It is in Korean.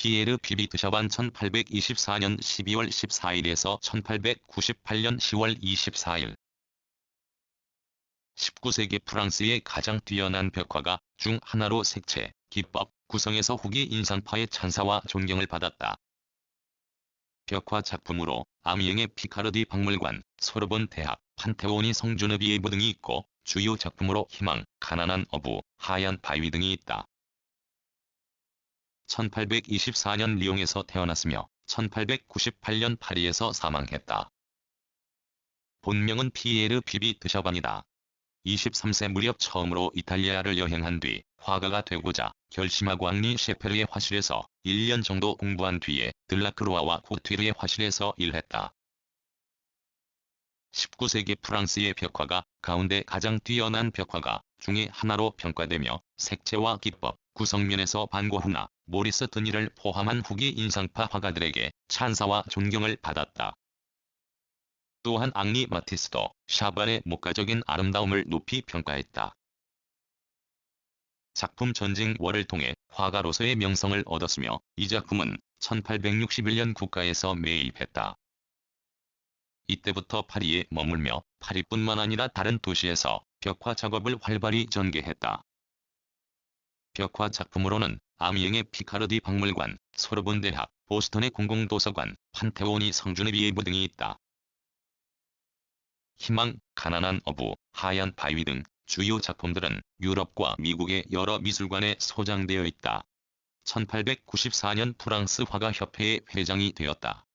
피에르 피비 드샤반 1824년 12월 14일에서 1898년 10월 24일 19세기 프랑스의 가장 뛰어난 벽화가 중 하나로 색채, 기법, 구성에서 후기 인상파의 찬사와 존경을 받았다. 벽화 작품으로 아미eng의 피카르디 박물관, 소르본 대학, 판테온이 성주너비에브 등이 있고 주요 작품으로 희망, 가난한 어부, 하얀 바위 등이 있다. 1824년 리옹에서 태어났으며 1898년 파리에서 사망했다. 본명은 피에르 비비 드샤반이다. 23세 무렵 처음으로 이탈리아를 여행한 뒤 화가가 되고자 결심하고 앙리 셰페르의 화실에서 1년 정도 공부한 뒤에 들라크로아와 코트르의 화실에서 일했다. 19세기 프랑스의 벽화가 가운데 가장 뛰어난 벽화가 중의 하나로 평가되며 색채와 기법, 구성면에서 반고흐나 모리스 드니를 포함한 후기 인상파 화가들에게 찬사와 존경을 받았다. 또한 앙리 마티스도 샤반의 목가적인 아름다움을 높이 평가했다. 작품 전쟁월을 통해 화가로서의 명성을 얻었으며 이 작품은 1861년 국가에서 매입했다. 이때부터 파리에 머물며 파리뿐만 아니라 다른 도시에서 벽화 작업을 활발히 전개했다. 벽화 작품으로는 아미eng의 피카르디 박물관, 소르본 대학, 보스턴의 공공도서관, 판테온이 성준의 비에브 등이 있다. 희망, 가난한 어부, 하얀 바위 등 주요 작품들은 유럽과 미국의 여러 미술관에 소장되어 있다. 1894년 프랑스 화가협회의 회장이 되었다.